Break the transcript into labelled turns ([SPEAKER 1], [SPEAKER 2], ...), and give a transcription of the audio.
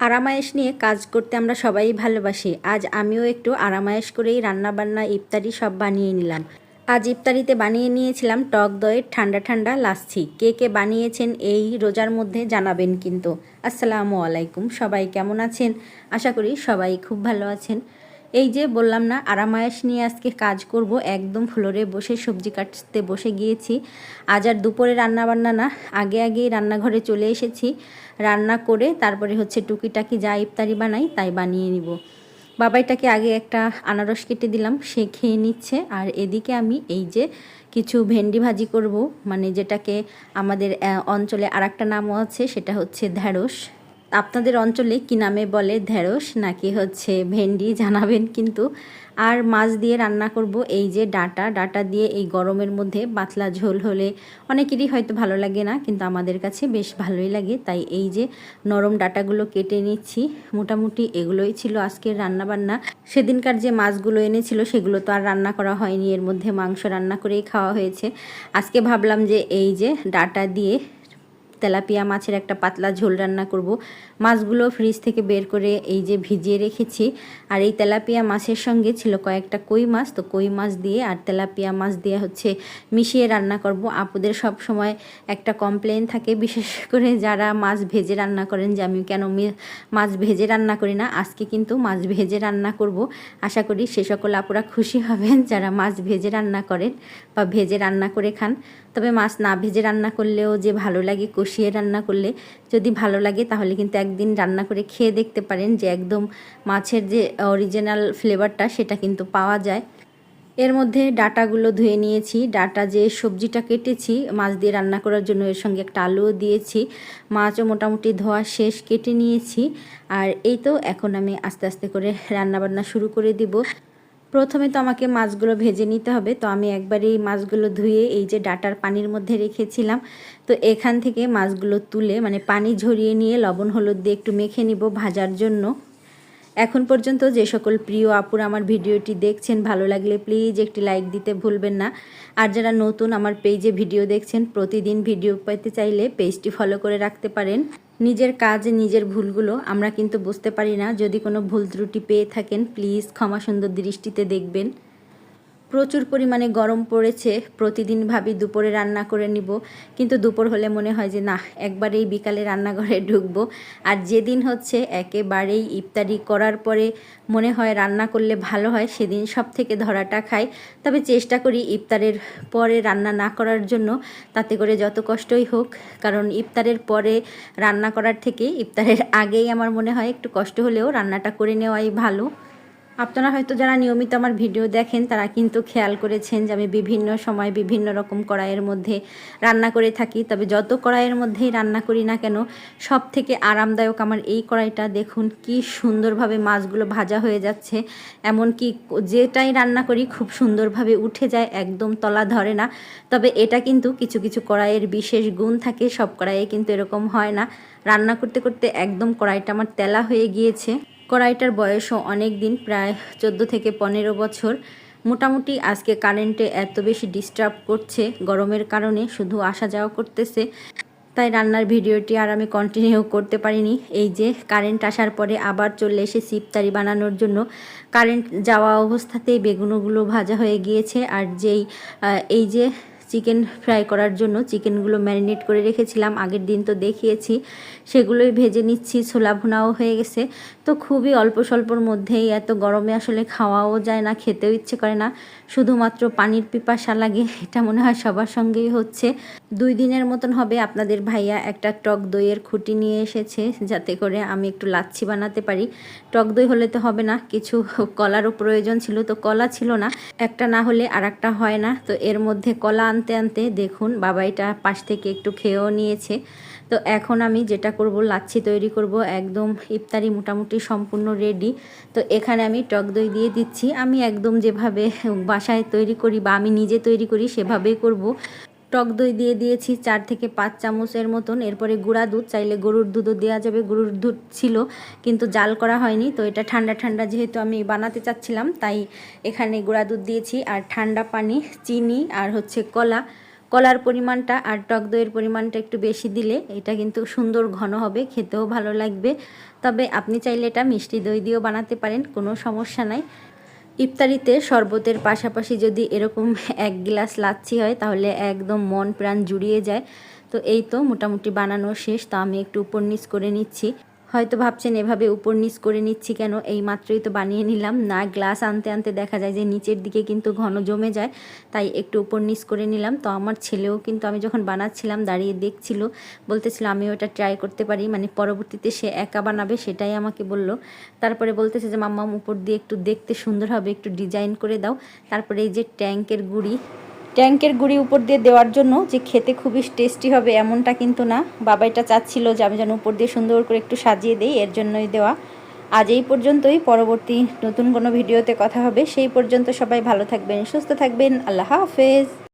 [SPEAKER 1] আরামায়েশ নিয়ে কাজ করতে আমরা সবাই ভালোবাসি। আজ আমিও একটু আরামায়েশ করেই রান্নাবান্না, ইফতারি সব বানিয়ে নিলাম। আজ ইফতারিতে বানিয়ে নিয়েছিলাম টক দইয়ের ঠান্ডা ঠান্ডা লাচ্ছি। কে কে বানিয়েছেন এই রোজার মধ্যে জানাবেন কিন্তু। আসসালামু আলাইকুম, সবাই কেমন আছেন? আশা করি সবাই খুব ভালো আছেন। এই যে বললাম না আরামায়াস নিয়ে আজকে কাজ করব, একদম ফ্লোরে বসে সবজি কাটতে বসে গিয়েছি। আজ আর দুপুরে রান্না বান্না না, আগে আগেই রান্নাঘরে চলে এসেছি। রান্না করে তারপরে হচ্ছে টুকিটাকি যা ইফতারি বানাই তাই বানিয়ে নিব। বাবাইটাকে আগে একটা আনারস কেটে দিলাম, সে খেয়ে নিচ্ছে। আর এদিকে আমি এই যে কিছু ভেন্ডি ভাজি করব মানে যেটাকে আমাদের, অঞ্চলে আর একটা নামও আছে, সেটা হচ্ছে ঢ্যাঁড়স। আপনাদের অঞ্চলে কি নামে বলে ঢেঁড়স, নাকি হচ্ছে ভেন্ডি জানাবেন কিন্তু? আর মাছ দিয়ে রান্না করব এই যে ডাটা ডাটা দিয়ে এই গরমের মধ্যে পাতলা ঝোল হলে অনেকেরই হয়তো ভালো লাগে না, কিন্তু আমাদের কাছে বেশ ভালোই লাগে। তাই এই যে নরম ডাটাগুলো কেটে নিচ্ছি, মোটামুটি এগুলোই ছিল আজকের রান্নাবান্না। সেদিনকার যে মাছগুলো এনেছিল সেগুলো তো আর রান্না করা হয়নি, এর মধ্যে মাংস রান্না করেই খাওয়া হয়েছে। আজকে ভাবলাম যে এই যে ডাটা দিয়ে তেলাপিয়া মাছের একটা পাতলা ঝোল রান্না করব। মাছগুলো ফ্রিজ থেকে বের করে এই যে ভিজিয়ে রেখেছি। আর এই তেলাপিয়া মাছের সঙ্গে ছিল কয়েকটা কই মাছ। তো কই মাছ দিয়ে আর তেলাপিয়া মাছ দিয়ে হচ্ছে মিশিয়ে রান্না করব। আপুদের সব সময় একটা কমপ্লেন থাকে। বিশেষ করে যারা মাছ ভেজে রান্না করেন যে আমি কেন মাছ ভেজে রান্না করি না, আজকে কিন্তু মাছ ভেজে রান্না করব। আশা করি সে সকল আপুরা খুশি হবেন। যারা মাছ ভেজে রান্না করেন বা ভেজে রান্না করে খান। তবে মাছ না ভেজে রান্না করলেও যে ভালো লাগে কষিয়ে রান্না করলে যদি ভালো লাগে তাহলে কিন্তু একদিন রান্না করে খেয়ে দেখতে পারেন যে একদম মাছের যে অরিজিনাল ফ্লেভারটা সেটা কিন্তু পাওয়া যায়। এর মধ্যে ডাটাগুলো ধুয়ে নিয়েছি। ডাটা যে সবজিটা কেটেছি, মাছ দিয়ে রান্না করার জন্য এর সঙ্গে একটা আলুও দিয়েছি। মাছও মোটামুটি ধোয়া শেষ, কেটে নিয়েছি। আর এই তো এখন আমি আস্তে আস্তে করে রান্নাবান্না শুরু করে দিব। প্রথমে তো আমাকে মাছগুলো ভেজে নিতে হবে, তো আমি একবার এই মাছগুলো ধুয়ে এই যে ডাটার পানির মধ্যে রেখেছিলাম। তো এখান থেকে মাছগুলো তুলে মানে পানি ঝরিয়ে নিয়ে লবণ, হলুদ দিয়ে একটু মেখে নিব ভাজার জন্য। এখন পর্যন্ত যে সকল প্রিয় আপুর আমার ভিডিওটি দেখছেন, ভালো লাগলে প্লিজ একটি লাইক দিতে ভুলবেন না। আর যারা নতুন আমার পেজে ভিডিও দেখছেন, প্রতিদিন ভিডিও পেতে চাইলে পেজটি ফলো করে রাখতে পারেন। নিজের কাজ, নিজের ভুলগুলো আমরা কিন্তু বুঝতে পারি না। যদি কোনো ভুল ত্রুটি পেয়ে থাকেন প্লিজ ক্ষমা সুন্দর দৃষ্টিতে দেখবেন। প্রচুর পরিমাণে গরম পড়েছে, প্রতিদিন ভাবি দুপুরে রান্না করে নিব। কিন্তু দুপুর হলে মনে হয় যে না একবারেই বিকালে রান্নাঘরে ঢুকবো। আর যেদিন হচ্ছে একেবারেই ইফতারি করার পরে মনে হয় রান্না করলে ভালো হয়, সেদিন সব থেকে ধরাটা খাই। তবে চেষ্টা করি ইফতারের পরে রান্না না করার জন্য। তাতে করে যত কষ্টই হোক, কারণ ইফতারের পরে রান্না করার থেকে ইফতারের আগেই আমার মনে হয় একটু কষ্ট হলেও রান্নাটা করে নেওয়াই ভালো। আপনারা হয়তো যারা নিয়মিত আমার ভিডিও দেখেন, তারা কিন্তু খেয়াল করেছেন যে আমি বিভিন্ন সময় বিভিন্ন রকম কড়াইয়ের মধ্যে রান্না করে থাকি। তবে যত কড়াইয়ের মধ্যেই রান্না করি না কেন সব থেকে আরামদায়ক আমার এই কড়াইটা, দেখুন কি সুন্দরভাবে মাছগুলো ভাজা হয়ে যাচ্ছে। এমনকি যেটাই রান্না করি, খুব সুন্দরভাবে উঠে যায়, একদম তলা ধরে না। তবে এটা কিন্তু কিছু কিছু কড়াইয়ের বিশেষ গুণ থাকে, সব কড়াইয়ে কিন্তু এরকম হয় না। রান্না করতে করতে একদম কড়াইটা আমার তেলা হয়ে গিয়েছে। কড়াইটার বয়সও অনেক দিন, প্রায় চোদ্দ থেকে পনেরো বছর। মোটামুটি আজকে কারেন্টে এত বেশি ডিস্টার্ব করছে, গরমের কারণে শুধু আসা যাওয়া করতেছে। তাই রান্নার ভিডিওটি আর আমি কন্টিনিউ করতে পারিনি। এই যে কারেন্ট আসার পরে আবার চলে এসে সিপতারি বানানোর জন্য। কারেন্ট যাওয়া অবস্থাতেই বেগুনগুলো ভাজা হয়ে গিয়েছে আর যেই এই যে চিকেন ফ্রাই করার জন্য চিকেনগুলো ম্যারিনেট করে রেখেছিলাম। আগের দিন তো দেখিয়েছি, সেগুলোই ভেজে নিচ্ছি, ছোলা ভুনাও হয়ে গেছে। তো খুবই অল্প স্বল্পর মধ্যেই এত গরমে আসলে খাওয়াও যায় না, খেতেও ইচ্ছে করে না। শুধুমাত্র পানির পিপাসা লাগে, এটা মনে হয় সবার সঙ্গেই হচ্ছে। দুই দিনের মতন হবে, আপনাদের ভাইয়া একটা টক দইয়ের খুঁটি নিয়ে এসেছে, যাতে করে আমি একটু লাচ্ছি বানাতে পারি। টক দই হলে তো হবে না, কিছু কলারও প্রয়োজন ছিল, তো কলা ছিল না। একটা না হলে আর একটা হয় না, তো এর মধ্যে কলা আনতে আনতে দেখুন বাবা এটা পাশ থেকে একটু খেয়েও নিয়েছে। তো এখন আমি যেটা করব, লাচ্ছি তৈরি করব, একদম ইফতারি মোটামুটি সম্পূর্ণ রেডি তো এখানে আমি টক দই দিয়ে দিচ্ছি। আমি একদম যেভাবে বাসায় তৈরি করি বা আমি নিজে তৈরি করি, সেভাবেই করব। টক দই দিয়ে দিয়েছি, চার থেকে পাঁচ চামচের মতন। এরপরে গুঁড়া দুধ, চাইলে গরুর দুধও দেওয়া যাবে, গরুর দুধ ছিল, কিন্তু জাল করা হয়নি, তো এটা ঠান্ডা ঠান্ডা যেহেতু আমি বানাতে চাচ্ছিলাম, তাই এখানে গুঁড়া দুধ দিয়েছি, আর ঠান্ডা পানি, চিনি আর হচ্ছে কলা। কলার পরিমাণটা আর টক দইয়ের পরিমাণটা একটু বেশি দিলে এটা কিন্তু সুন্দর ঘন হবে, খেতেও ভালো লাগবে। তবে আপনি চাইলে এটা মিষ্টি দই দিয়েও বানাতে পারেন, কোনো সমস্যা নাই। ইফতারিতে শরবতের পাশাপাশি যদি এরকম এক গ্লাস লাচ্ছি হয়, তাহলে একদম মন প্রাণ জুড়িয়ে যায়। তো এই তো মোটামুটি বানানো শেষ, তো আমি একটু উপর নিচ করে নিচ্ছি। হয়তো ভাবছেন, এভাবে উপর নিচ করে নিচ্ছি কেন? এই মাত্রই তো বানিয়ে নিলাম। না, গ্লাস আনতে আনতে দেখা যায় যে নিচের দিকে কিন্তু ঘন জমে যায়, তাই একটু উপর নিচ করে নিলাম। তো আমার ছেলেও কিন্তু, আমি যখন বানাচ্ছিলাম, দাঁড়িয়ে দেখছিল, বলতেছিল, আমিও ওটা ট্রাই করতে পারি। মানে পরবর্তীতে সে একা বানাবে সেটাই আমাকে বলল। তারপরে বলতেছে যে, মাম্মাম, উপর দিয়ে একটু দেখতে সুন্দর হবে, একটু ডিজাইন করে দাও। তারপরে এই যে ট্যাঙ্কের গুড়ি ট্যাঙ্কের গুঁড়ি উপর দিয়ে দেওয়ার জন্য যে খেতে খুবই টেস্টি হবে এমনটা কিন্তু না। বাবা এটা চাচ্ছিল যে আমি যেন উপর দিয়ে সুন্দর করে একটু সাজিয়ে দিই, এর জন্যই দেওয়া। আজ এই পর্যন্তই, পরবর্তী নতুন কোনো ভিডিওতে কথা হবে। সেই পর্যন্ত সবাই ভালো থাকবেন, সুস্থ থাকবেন, আল্লাহ হাফেজ।